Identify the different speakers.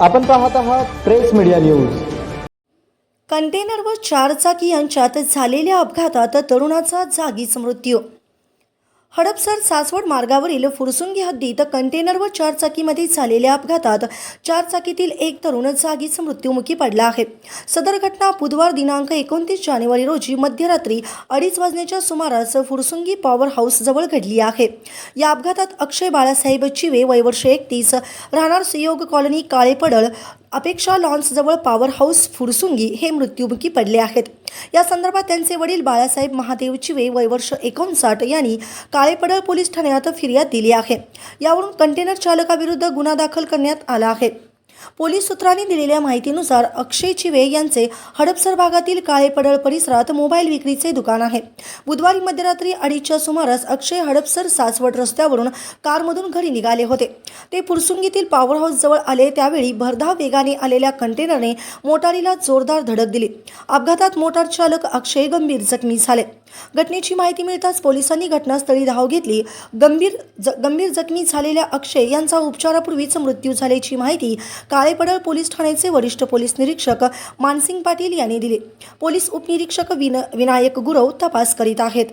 Speaker 1: आपण पाहत आहात प्रेस मीडिया न्यूज.
Speaker 2: कंटेनर व चारचाकी यांच्यात झालेल्या अपघातात तरुणाचा जागीच मृत्यू. हडपसर सासवड मार्गावरील फुरसुंगी हद्दीत कंटेनर व चारचाकीमध्ये झालेल्या अपघातात चारचाकीतील एक तरुण जागीच मृत्युमुखी पडला आहे. सदर घटना बुधवार दिनांक एकोणतीस जानेवारी रोजी मध्यरात्री अडीच वाजण्याच्या सुमारास फुरसुंगी पॉवर हाऊस जवळ घडली आहे. या अपघातात अक्षय बाळासाहेब चिवे वयवर्ष एकतीस राहणार सुयोग कॉलनी काळेपडळ अपेक्षा लॉन्सजवळ पॉवर हाऊस फुरसुंगी हे मृत्युमुखी पडले आहेत. या संदर्भात त्यांचे वडील बाळासाहेब महादेव चिवे वय वर्ष एकोणसाठ यांनी काळेपडळ पोलीस ठाण्यात फिर्याद दिली आहे. यावरून कंटेनर चालकाविरुद्ध गुन्हा दाखल करण्यात आला आहे. पोलीस सूत्रांनी दिलेल्या माहितीनुसार अक्षय चिवे यांचे हडपसर भागातील काळेपडळ परिसरात मोबाईल विक्रीचे दुकान आहे. बुधवारी मध्यरात्री अडीचच्या सुमारास अक्षय हडपसर सासवड रस्त्यावरून कारमधून घरी निघाले होते. ते फुरसुंगीतील पॉवर हाऊस जवळ आले. त्यावेळी भरधाव वेगाने आलेल्या कंटेनरने मोटारीला जोरदार धडक दिली. अपघातात मोटार चालक अक्षय गंभीर जखमी झाले. घटनेची माहिती मिळताच पोलिसांनी घटनास्थळी धाव घेतली. गंभीर ज गंभीर जखमी झालेल्या अक्षय यांचा उपचारापूर्वीच मृत्यू झाल्याची माहिती काळेपडळ पोलीस ठाण्याचे वरिष्ठ पोलीस निरीक्षक मानसिंग पाटील यांनी दिली. पोलीस उपनिरीक्षक विन विनायक गुरव तपास करीत आहेत.